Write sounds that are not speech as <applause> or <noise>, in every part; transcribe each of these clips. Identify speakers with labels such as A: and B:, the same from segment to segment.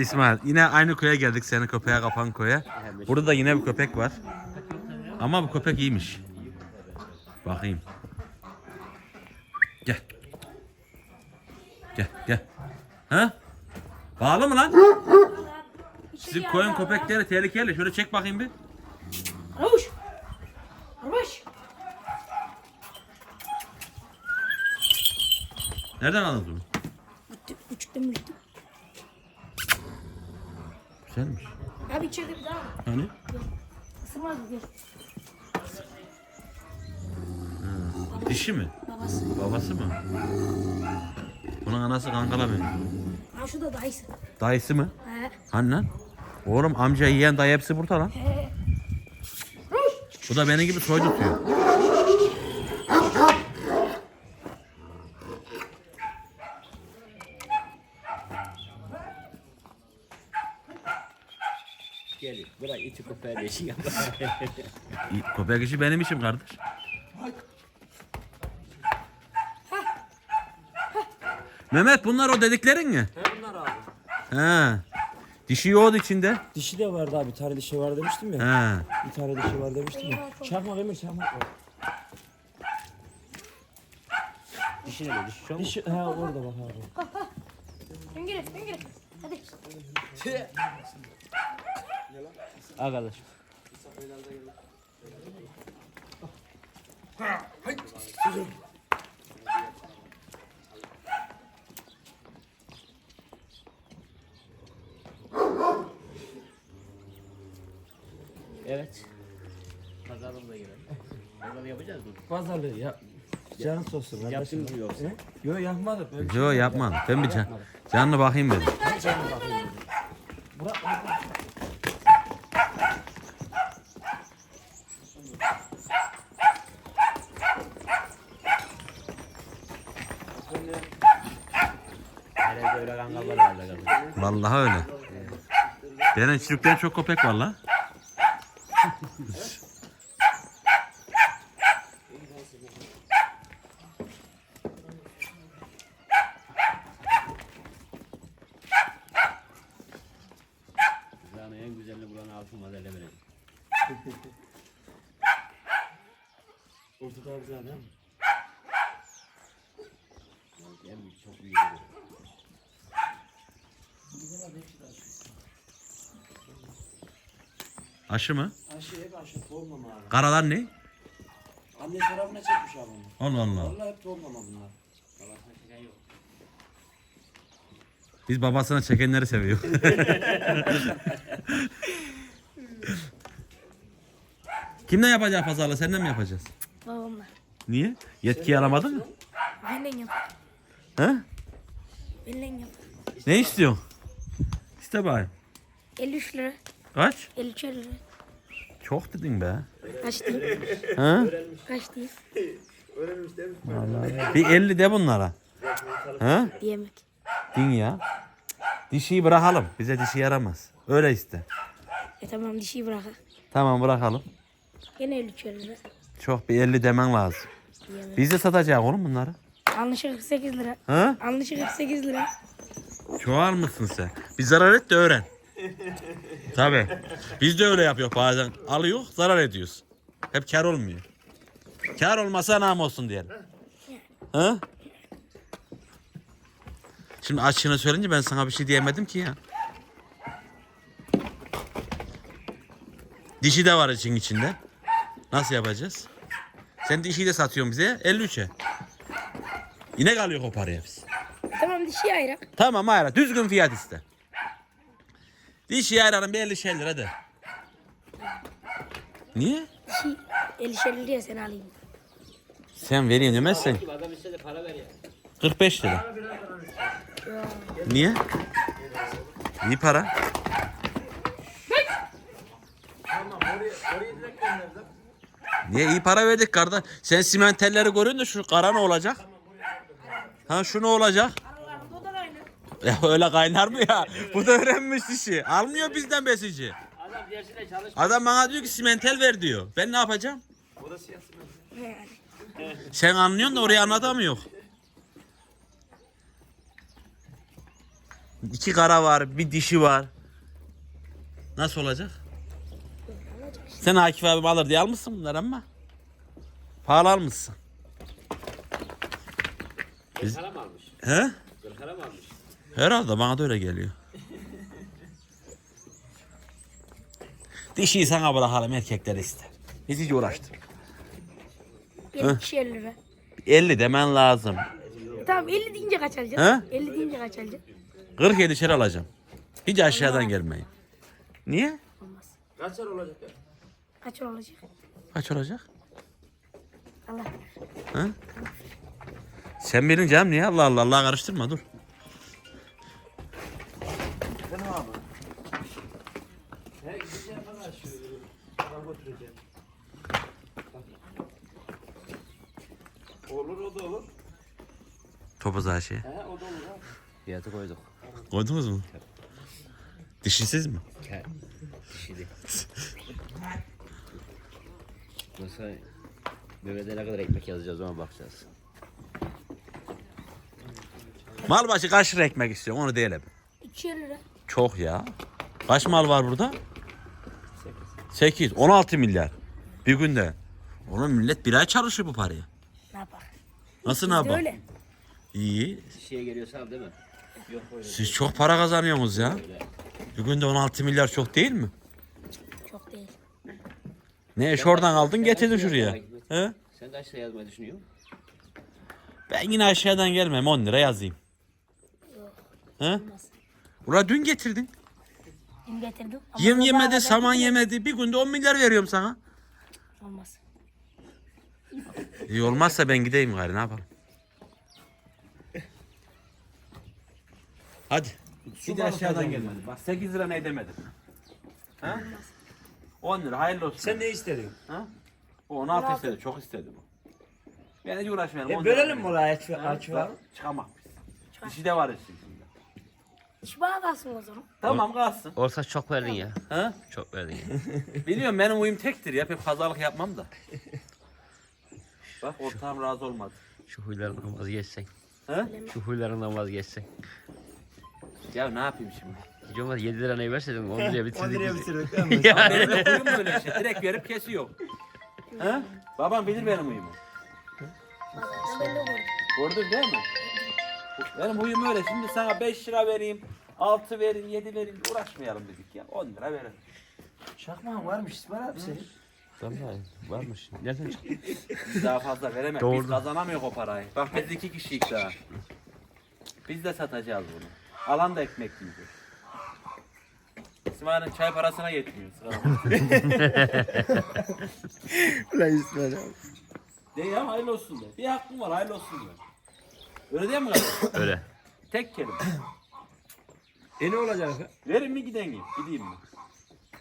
A: İsmail yine aynı köye geldik seni köpeğe kapan köye. Burada da yine bir köpek var. Ama bu köpek iyiymiş. Bakayım. Gel. Gel gel. Ha? Bağlı mı lan? Sizin koyun köpekleri tehlikeli. Şöyle çek bakayım bir.
B: Aravuş. Aravuş.
A: Nereden aldınız bunu?
B: Buçukta mı gittim?
A: Güzelmiş.
B: Abi içeride bir daha var.
A: Hani?
B: Isırmaz mı? Gel.
A: Dişi mi?
B: Babası.
A: Babası mı? Bunun anası kankala benziyor.
B: Ha şu da dayısı.
A: Dayısı mı?
B: He.
A: Hani lan? Oğlum amca yiyen dayı hepsi burada lan.
B: He.
A: Bu da benim gibi soy tutuyor.
C: Gel bırak iti köpeğe de işin.
A: İyi, Köpek işi benim işim kardeş. Mehmet bunlar o dediklerin mi?
C: Bunlar abi.
A: He. Dişi yoğurdu içinde.
C: Dişi de vardı abi. Bir tane dişi var demiştim ya.
A: He.
C: Bir tane dişi var demiştim ya. Çakma Emir çakma. Dişi ne dişi? Şu dişi, he orada bak abi.
B: Dön geri. Hadi.
C: Arkadaş. Evet. Pazarımıza girelim. Pazar yapacağız mı?
D: Pazarlığı ya. Canın olsun kardeşim.
C: Yaptın mı yoksa?
D: Yok yapmadım. Böyle
A: Yo yapmadım. Ben bir can, canlı bakayım dedim.
C: Herhalde öyle kangallar var kardeşim.
A: Vallahi öyle. Benim çocuktan çok köpek var lan. Aşı mı?
D: Aşı hep aşı tohumlama abi.
A: Karalar ne?
D: Anne tarafına çekmiş abi onu.
A: Allah Allah.
D: Vallahi hep tohumlama bunlar.
A: Biz babasına çekenleri seviyor. <laughs> Kimden yapacağız pazarlığı? Senden mi yapacağız?
B: Babamla.
A: Niye? Yetki alamadın mı?
B: Benle yap.
A: He?
B: Benle yap.
A: Ne istiyorsun? İste bari.
B: 53 lira.
A: Kaç?
B: 53 lira.
A: Çok dedin be.
B: Kaç değil?
A: Ha?
B: Kaç değil?
A: Bir 50 de bunlara. Ha?
B: Diyemek.
A: Din ya. Dişiyi bırakalım. Bize dişi yaramaz. Öyle iste.
B: E tamam dişiyi bırak. ha.
A: Tamam bırakalım.
B: Yine 53 lira.
A: Çok bir 50 demen lazım.
B: Diyemek.
A: Biz de satacağız oğlum bunları.
B: Anlışı 48 lira.
A: Ha?
B: Anlışı 48 lira.
A: Çoğal mısın sen? Bir zarar et de öğren. Tabi. Biz de öyle yapıyor bazen. Alıyor zarar ediyoruz. Hep kar olmuyor. Kar olmasa nam olsun diyelim. Ha? Şimdi açığını söyleyince ben sana bir şey diyemedim ki ya. Dişi de var için içinde. Nasıl yapacağız? Sen dişiyi de satıyorsun bize 53'e. Yine kalıyor o paraya biz.
B: Tamam dişiyi ayırak.
A: Tamam hayır. Düzgün fiyat iste. Dişi ayranın bir 50 şey lira de. Niye?
B: Dişi 50 liraya sen alayım.
A: Sen vereyim demezsen.
C: Adam iste de para ver ya.
A: 45 lira. Niye? İyi para. Niye iyi para verdik kardeş? Sen simentelleri görüyorsun da şu kara ne olacak? Ha şu ne olacak?
B: O da.
A: Ya öyle kaynar mı ya? Bu da öğrenmiş işi. Almıyor bizden besici.
C: Adam dersine çalış.
A: Adam bana diyor ki simentel ver diyor. Ben ne yapacağım?
B: Yani.
A: Sen anlıyorsun da orayı anlatamıyor. İki kara var, bir dişi var. Nasıl olacak? Sen Akif abim alır diye almışsın bunları ama. Pahalı almışsın. Biz-
C: Kırkara mı almış?
A: He?
C: Kırkara mı almış?
A: Herhalde bana da öyle geliyor. Dişiyi sana bırakalım erkekler ister. Biz hiç uğraştık.
B: Bir kişi 50 lira.
A: 50 demen lazım.
B: Tamam 50 deyince kaç alacaksın?
A: He?
B: 50 deyince kaç alacaksın?
A: 47 şer alacağım. Hiç aşağıdan gelmeyin. Niye?
B: Olmaz.
D: Kaç ay olacak ya?
B: Kaç olacak?
A: Kaç olacak?
B: Allah.
A: Ha? Sen benim canım niye? Allah Allah Allah karıştırma dur.
D: Sen abi. He gideceğim bana şu. Bana götüreceğim. Olur o da olur.
A: Topuz Ayşe.
D: He o da olur ha.
C: Fiyatı koyduk.
A: Koydunuz mu? Dişisiz mi?
C: He. Dişiydi. Mesela Mehmet'e ne kadar ekmek yazacağız ona bakacağız.
A: Mal başı kaç lira ekmek istiyor onu diyelim.
B: 250 lira.
A: Çok ya. Kaç mal var burada? 8. 16 milyar. Bir günde. Oğlum millet bir ay çalışır bu paraya.
B: Ne yapar?
A: Nasıl ne yapalım?
B: öyle.
A: İyi.
C: Dişiye geliyorsa al değil mi? Yok öyle.
A: Siz çok para kazanıyorsunuz ya. Bir günde 16 milyar çok değil mi?
B: Çok değil.
A: Ne iş oradan aldın getirdin şuraya. He?
C: Sen kaç lira yazmayı düşünüyorsun?
A: Ben yine aşağıdan gelmem 10 lira yazayım. He?
B: Olmaz.
A: Ula dün getirdin.
B: Dün getirdim. ama
A: Yem yemedi,
B: kadar
A: saman yemedi. Bir günde 10 milyar veriyorum sana.
B: Olmaz.
A: İyi olmazsa ben gideyim gari ne yapalım. Hadi. Bir de aşağıdan gelmedi. Bak 8 lira ne demedim. Ha? 10 lira hayırlı olsun.
D: Sen ne istedin?
A: Ha? O 16 istedi. Çok istedi bu. Ben hiç uğraşmayalım.
D: E
A: 10 lira
D: bölelim mi oraya aç, aç var?
A: Çıkamam biz. Dişi de var işin içinde.
B: İş bana kalsın o zaman.
A: Tamam kalsın.
C: Olsa çok verdin ya.
A: Ha?
C: Çok verdin ya. <laughs>
A: Biliyorum benim uyum tektir ya. Pek pazarlık yapmam da. Bak ortağım razı olmadı.
C: Şu huylarından vazgeçsen.
A: Ha?
C: Şu huylarından vazgeçsen.
A: Ya ne yapayım şimdi?
C: Hiç olmaz 7 lira ne verseydin 10 liraya bitirdik.
D: 10 liraya
C: bizi.
D: bitirdik değil mi?
A: Ya benim de huyum böyle işte. Direkt verip kesiyor. Ha? Babam bilir benim uyumu.
B: Vallahi ben de gördüm.
A: Gördün değil mi? Benim huyum öyle. Şimdi sana 5 lira vereyim, 6 vereyim, 7 vereyim. Uğraşmayalım dedik ya. 10 lira verelim.
D: Çakmağın varmış İsmail abi senin.
C: Vallahi varmış. Nereden çıktı?
A: Biz daha fazla veremeyiz.
C: Doğru.
A: Biz kazanamıyoruz o parayı. Bak biz iki kişiyiz daha. Biz de satacağız bunu. Alan da ekmek yiyecek. İsmail'in çay parasına yetmiyor. <laughs>
D: Ulan İsmail abi.
A: de ya hayırlı olsun de. Bir hakkım var hayırlı olsun de. Öyle değil mi kardeşim? <coughs>
C: Öyle.
A: Tek kelime.
D: E ne olacak?
A: Verin mi gideyim? Gideyim mi?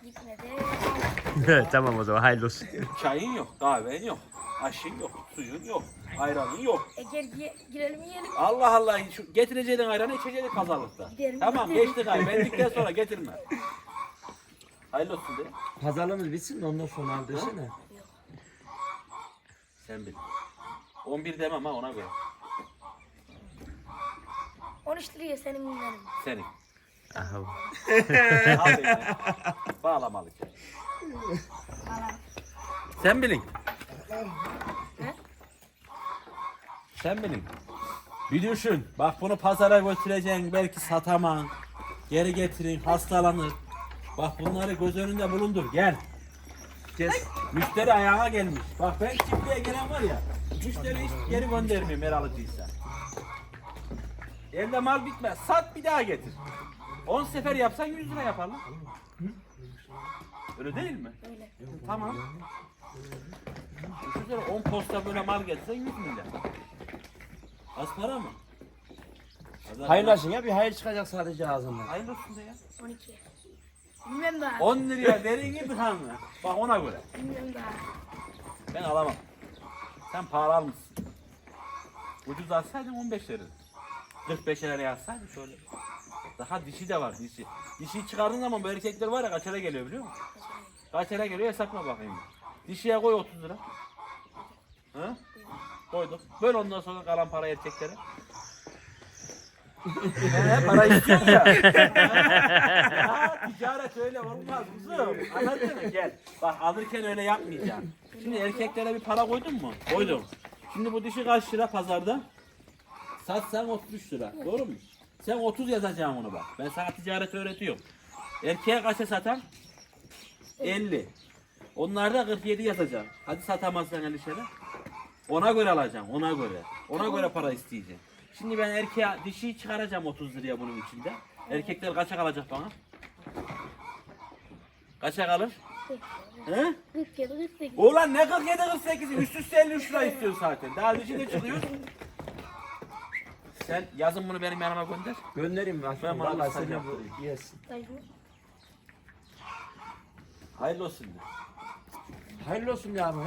B: Gitme de. <laughs>
C: tamam o zaman hayırlı olsun.
A: Çayın yok, kahven yok, aşın yok, suyun yok, ayranın yok.
B: E gel gi- girelim yiyelim.
A: Allah Allah şu getireceğin ayranı içeceğin pazarlıkta.
B: Gidelim.
A: Tamam geçtik ay. Bendikten sonra getirme. Hayırlı olsun de.
D: Pazarlığımız bitsin de ondan sonra al desene.
A: Sen bil. 11 demem ha ona göre.
B: 13 liraya senin günlerin.
A: Senin.
C: Aha. <laughs>
A: Al beni. Bağlamalık. Sen bilin. Sen bilin. Bir düşün. Bak bunu pazara götüreceksin. Belki satamam. Geri getirin. Hastalanır. Bak bunları göz önünde bulundur. Gel.
D: Kes.
A: Müşteri ayağına gelmiş. Bak ben çiftliğe gelen var ya. Müşteri hiç geri göndermiyorum eğer alıcıysa. Elde mal bitmez. Sat bir daha getir. 10 sefer yapsan 100 lira yapar lan. Öyle değil mi?
B: Öyle.
A: Tamam. Düşünsene 10 posta böyle mal getirsen 100 milyar. Az para mı? Pazar-
D: Hayırlaşın ya bir hayır çıkacak sadece ağzından.
A: Hayırlı olsun de ya.
B: 12. Bilmem daha.
A: 10 liraya verin gibi mı? Bak ona göre.
B: Bilmem daha.
A: Ben alamam. Sen pahalı almışsın. Ucuz alsaydın 15 lira. 45 liraya yazsaydın şöyle. Daha dişi de var dişi. Dişiyi çıkardığın zaman bu erkekler var ya kaç lira geliyor biliyor musun? Kaç lira geliyor hesapla bakayım. Dişiye koy 30 lira. Hı? Koyduk. Böyle ondan sonra kalan para erkeklere.
D: He para istiyor ya.
A: Ya ticaret öyle olmaz kuzum. Anladın mı? Gel. Bak alırken öyle yapmayacaksın. Şimdi erkeklere bir para koydun mu? Koydum. Şimdi bu dişi kaç lira pazarda? Satsan 33 lira. Doğru mu? Sen 30 yazacaksın onu bak. Ben sana ticaret öğretiyorum. Erkeğe kaça satan? 50. Onlarda 47 yazacaksın. Hadi satamazsan 50 lira. Ona göre alacaksın. Ona göre. Ona göre para isteyeceksin. Şimdi ben erkeğe dişiyi çıkaracağım 30 liraya bunun içinde. Erkekler kaça kalacak bana? Kaça kalır? He?
B: 47 48.
A: Ulan ne 47 48 üst üste 53 lira istiyorsun zaten. Daha dişi de çıkıyor. Sen yazın bunu benim yanıma gönder.
D: Göndereyim ben.
A: Ben bana
D: Vallahi bu.
B: Dayı.
A: Hayırlı olsun de.
D: Hayırlı olsun ya abi ya.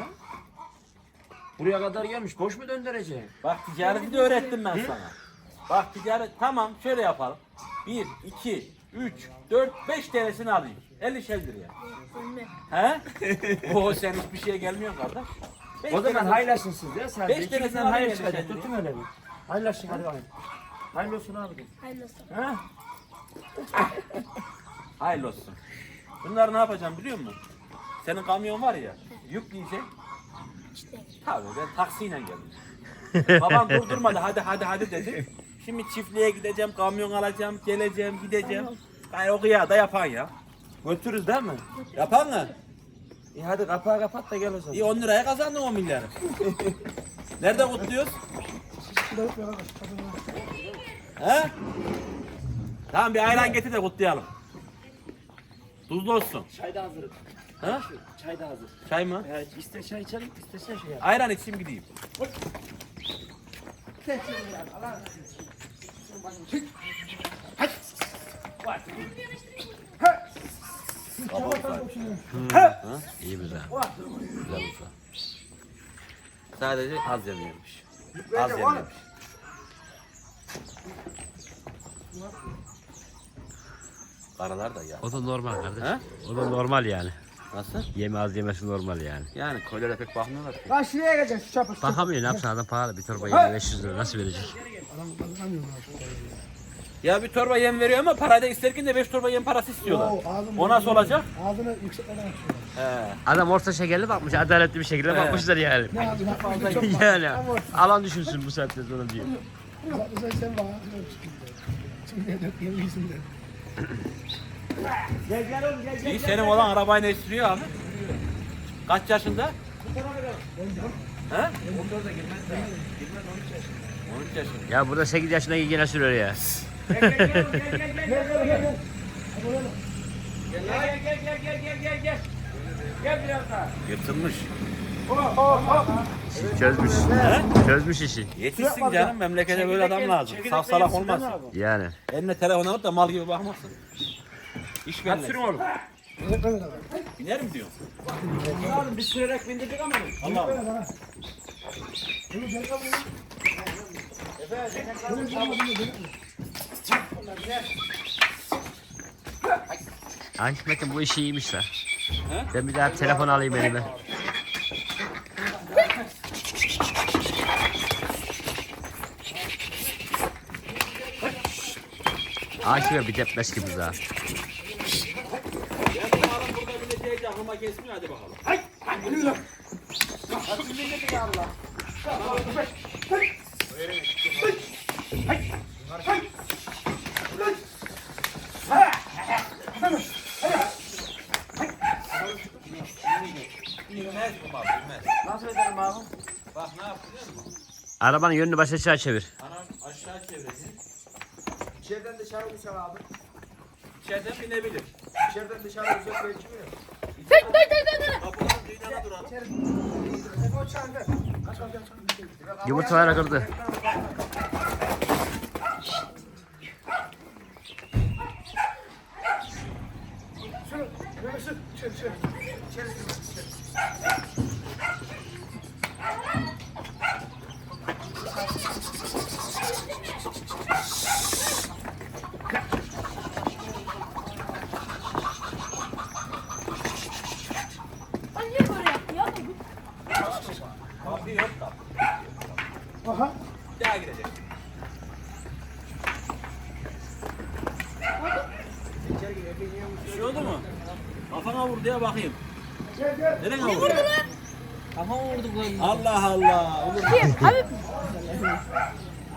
D: Buraya kadar gelmiş. Boş mu döndüreceksin?
A: Bak ticareti de öğrettim ben sana. Bak ticaret tamam şöyle yapalım. 1, 2, 3, 4, 5 tanesini alayım. 50 şeydir ya.
B: Ölme.
A: He? <laughs> O sen hiçbir şeye gelmiyor kardeş. Beş
D: O zaman
A: tanesini-
D: hayırlaşın siz ya. Sadece
A: Beş
D: İkinizden
A: tanesini
D: hayır
A: alayım
D: çıkacak.
A: elime.
D: Tutun öyle bir. Hayırlaşın hadi bakayım. Hayırlı olsun abi. de.
B: Hayırlı olsun.
D: Ha?
A: Hayırlı olsun. Bunları ne yapacağım biliyor musun? Senin kamyon var ya, yükleyecek. Tabii ben taksiyle geldim. <laughs> Babam durdurmadı hadi hadi hadi dedi. Şimdi çiftliğe gideceğim, kamyon alacağım, geleceğim, gideceğim. Ay o kıya da yapan ya.
D: Götürürüz değil mi?
A: Yapan mı?
D: İyi hadi kapağı kapat da gel o zaman.
A: İyi 10 liraya kazandın 10 milyarı. <laughs> Nerede kutluyoruz? He? Tamam bir ayran getir de kutlayalım. Tuzlu olsun.
D: Çay da hazır.
A: Ha?
D: Çay da hazır.
A: Çay mı?
D: Evet, iste çay içelim, istesen şey yap.
A: Ayran içeyim gideyim. İyi güzel. Güzel usta. Sadece az yememiş. Az yememiş. Karalar da ya.
C: O da normal kardeş.
A: He?
C: O da normal yani.
A: Nasıl?
C: Yeme az yemesi normal yani.
A: Yani köylere pek bakmıyorlar ki.
E: Lan şuraya geleceksin şu çapı.
C: Bakamıyor ne yapsın adam pahalı bir torba yeme 500 lira nasıl verecek?
A: Ya bir torba yem veriyor ama parayı da isterken de 5 torba yem parası istiyorlar.
E: Oo, ağzım-
A: O nasıl olacak?
E: Ağzını yükseklerden açıyor.
A: He.
C: Adam orta şekerli bakmış adaletli bir şekilde
A: He.
C: bakmışlar yani.
E: Ne ağzını fazla çok <laughs>
C: yani alan düşünsün bu saatte sonra diyor.
E: Sen sen bana ağzını Şimdi dök yeni yüzünden.
A: İyi senin olan arabayı ne sürüyor abi? Kaç yaşında? He? 13 yaşında.
C: Ya burada 8 yaşındaki yine sürüyor ya.
A: Yırtılmış.
C: Çözmüş.
A: He?
C: Çözmüş işi.
A: Yetişsin canım memlekete böyle adam lazım. Saf salak olmaz.
C: Yani.
A: Eline telefon alıp da mal gibi bakmasın. İş
D: Hadi sürün oğlum.
A: Biner mi diyorsun?
D: Oğlum biz sürerek bindirdik ama.
A: Allah Allah.
C: Ay Hikmet'im bu işi iyiymiş lan. Ben bir daha telefon alayım elime. Akif'e bir depmez gibi daha.
A: Ben bu adam burada bileceği aklıma kesmiyor hadi bakalım. Bilmez bu mal bilmez.
D: Nasıl ederim abi?
A: Bak ne yap biliyor musun?
C: Arabanın yönünü başa aşağı çevir.
A: Anam aşağı çevirecek.
E: İçeriden dışarı uçar abi.
A: İçeriden binebilir.
E: İçeriden dışarı uçar belki mi? Çandı. Aç aç aç.
C: Yumurtaları kırdı.
E: Sür. Böyle sür. Sür sür. İçeri sür.
B: Lan niye böyle yaptı ya?
A: Kapı yok da.
E: Aha.
A: Bir daha girecek. Bir şey oldu mu? Kafana vur diye bakayım.
E: Gel gel.
A: Nereye vurdu? Kafama vurdu bu. Allah Allah. Olur.
B: Kim? Abi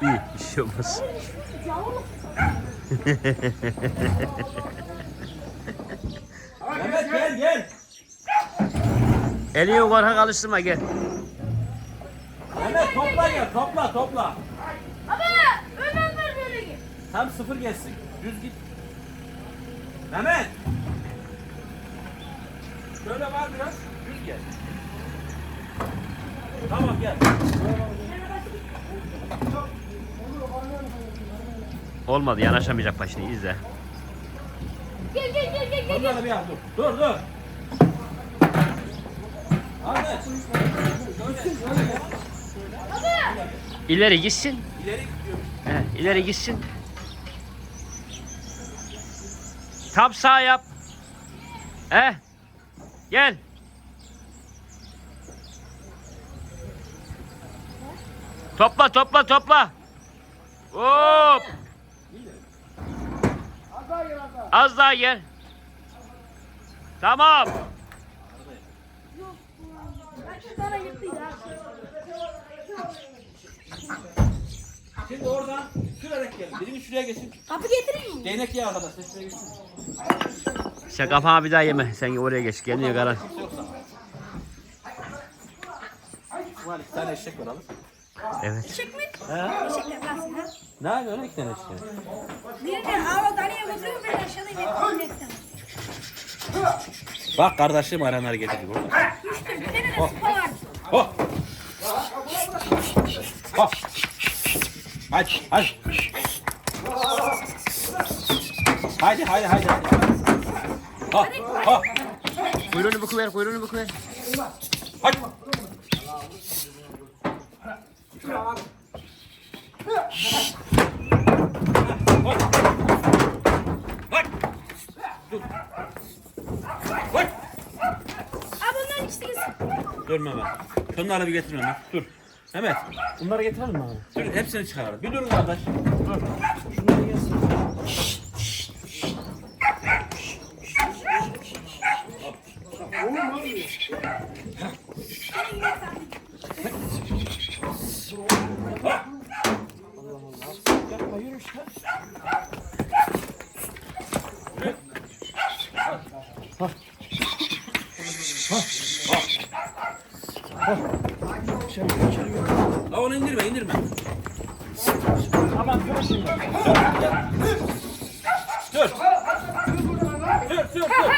C: İyi bir şey olmaz.
A: Mehmet gel gel.
C: Elini korkak alıştırma gel.
A: Mehmet topla gel topla topla.
B: Abi önden ver böyle git.
A: Tam sıfır geçsin. Düz git. Mehmet. Şöyle var biraz. Düz gel. Tamam gel.
C: Olmadı yanaşamayacak başını izle.
B: Gel gel gel gel gel.
A: Onları bir yap dur. Dur dur.
C: İleri gitsin.
A: İleri gidiyor.
C: He, ileri gitsin. Tam sağ yap. He. Gel. Topla topla topla. Hop. Az daha gel. Tamam.
B: Sana gitti ya.
A: Şimdi oradan sürerek gel. Birini şuraya geçin.
B: Kapı getireyim mi?
A: Değnek ya arkadaşlar. Şuraya geçsin.
C: Sen kafana bir daha yeme. Sen oraya geç. Geliyor karan.
A: Var iki tane eşek var alın.
C: Evet.
B: Eşek mi?
A: He?
B: Eşek yapmazsın ha.
A: Ne yapıyorsun iki tane eşek?
B: Birini ağla daniye götürüyor beni aşağıda getirdim.
A: Bak kardeşim aranlar getirdi burada.
B: Düştüm. Bir tane de sıpa var.
A: Oh. Oh. Hadi hadi. Hadi hadi hadi. hadi. Oh, oh.
C: Kuyruğunu büküver, kuyruğunu.
A: Hadi.
B: Abi onların ikisi.
A: Dur Mehmet. Şunları bir getir Mehmet. Dur. Mehmet.
D: Bunları getirelim mi abi?
A: Dur hepsini çıkaralım. Bir durun kardeş. Dur.
D: Şunları gelsin. Yapma yürü işte.
A: La onu indirme indirme.
D: Aman dur şimdi.
A: Dur. Dur dur dur.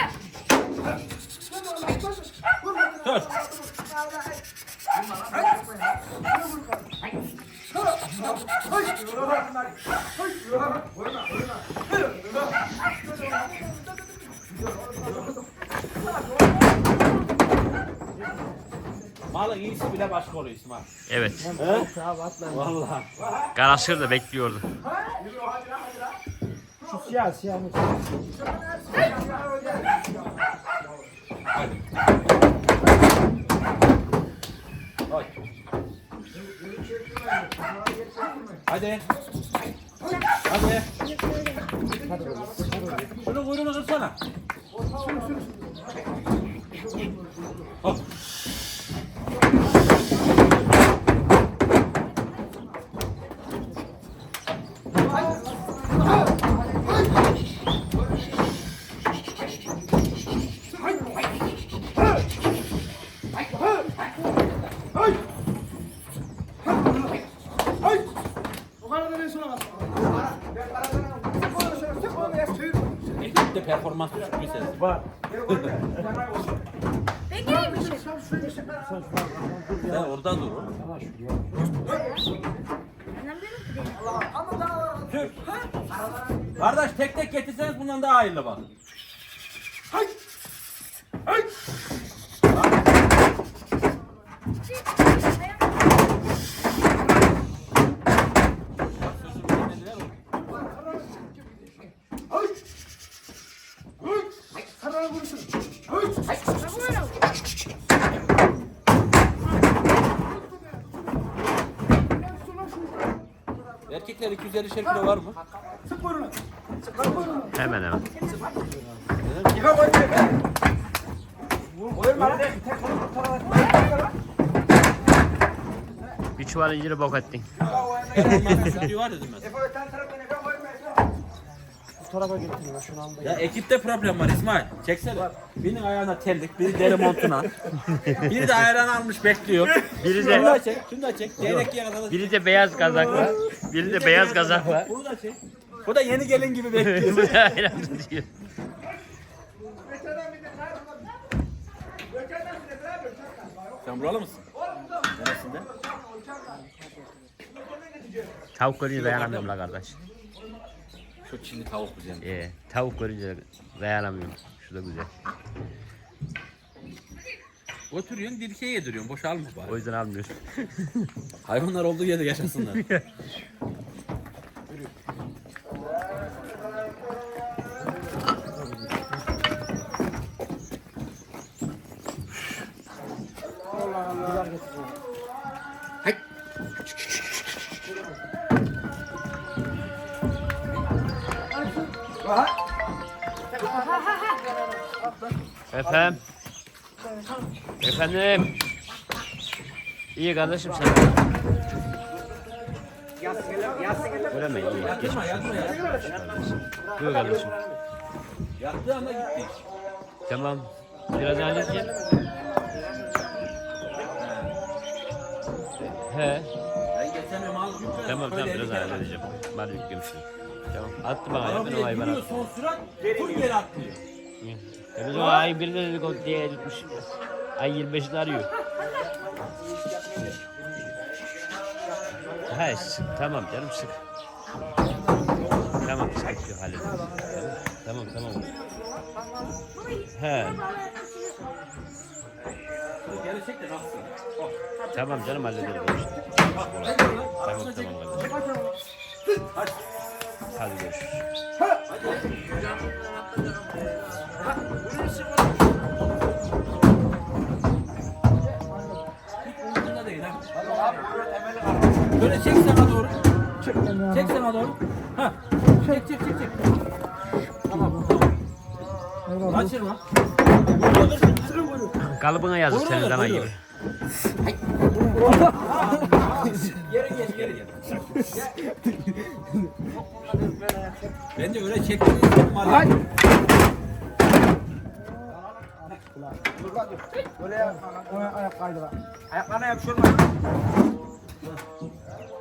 A: Dur. Malın iyisi bile başka oluyor İsmail.
C: Evet.
A: Vallahi.
C: Karaşır da bekliyordu.
D: Şu siyah siyah.
A: Hadi. Hadi. Şunu kuyruğunu kırsana. Hop.
E: O kadar da ben sonra kalsın. Tek onu şöyle, tek onu yap, çevir.
A: Ekipte performans düşük bir ses.
D: Var.
B: Ben geleyim mi eşek?
A: Sen orada dur.
B: Annem benim de değil.
A: Tür. Kardeş tek tek getirseniz bundan daha hayırlı bak.
E: Karara vurursun.
A: Erkekler 250 kilo var mı?
E: Sık buyurun. Sık buyurun.
C: Hemen hemen.
E: Efe koy Efe. Koyma lan. Tek konu bu tarafa.
C: Bir çuval inciri bok ettin.
E: Bu tarafa şunu.
A: Ya ekipte problem var İsmail. Çeksene. Birinin ayağına terlik, biri deri montuna. biri de ayağını almış bekliyor.
C: Biri
A: Şunu
C: de
A: da çek, şunu da çek. Değnek
C: biri de beyaz kazakla. Biri de beyaz kazakla.
A: Bunu da çek. Bu da yeni gelin gibi bekliyor. <laughs>
C: Aynen diyor.
A: Sen buralı mısın? Neresinde?
C: Tavuk görünce dayanamıyorum la kardeş.
A: Şu Çinli tavuk güzel.
C: Ee, tavuk görünce dayanamıyorum. Şu da güzel.
A: Oturuyorsun dirkeğe yediriyorsun. Boş alma
C: O
A: bari.
C: yüzden almıyoruz. <laughs>
A: Hayvanlar olduğu yerde yaşasınlar. <laughs>
C: Efendim. Efendim. İyi kardeşim sen. Öyle? İyi. Geçmiş. Buyur kardeşim.
A: Yattığı anda gitti.
C: Tamam. Biraz hallet gel. He.
A: Ben.
C: Tamam tamam biraz halledeceğim. Mal yüklemiştim. Tamam. Attı bana. Ben o hayvan
A: Gidiyor
C: attım.
A: son sürat. Full geri atlıyor.
C: Ya biz o ay birinde dedik o diye gitmiş. Ay 25'ini arıyor. He sık tamam canım sık. Tamam yok hallederiz. Tamam tamam. tamam. He
A: Geri çek de kalksın.
C: tamam canım işi. Tamam tamam kardeşim. Hadi görüşürüz.
A: Böyle çek sana doğru. Çek sana doğru. Ha. Çek çek çek çek. Tamam. Kaçırma.
C: Kalıbına yazık senin dana gibi.
A: Geri geç geri geç. <laughs> ben de öyle çektim. Hadi.
E: Böyle yap. Ayak kaydı bak.
A: Ayaklarına yapışırma.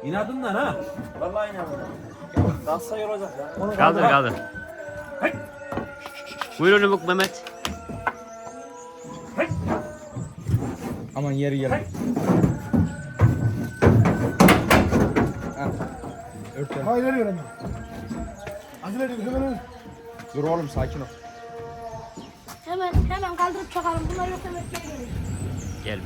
A: İnadından ha.
E: Vallahi inanmıyorum. Kalksa yoracak ya. Onu
C: Kaldır kaldır. Buyur onu buk Mehmet.
E: Aman yeri yeri. Hayır veriyorum ben. Acele ediyorum hemen. Dur oğlum sakin ol.
B: Hemen hemen kaldırıp çakalım. Bunlar yok hemen geri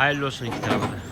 C: Hayırlı olsun iki tarafı da.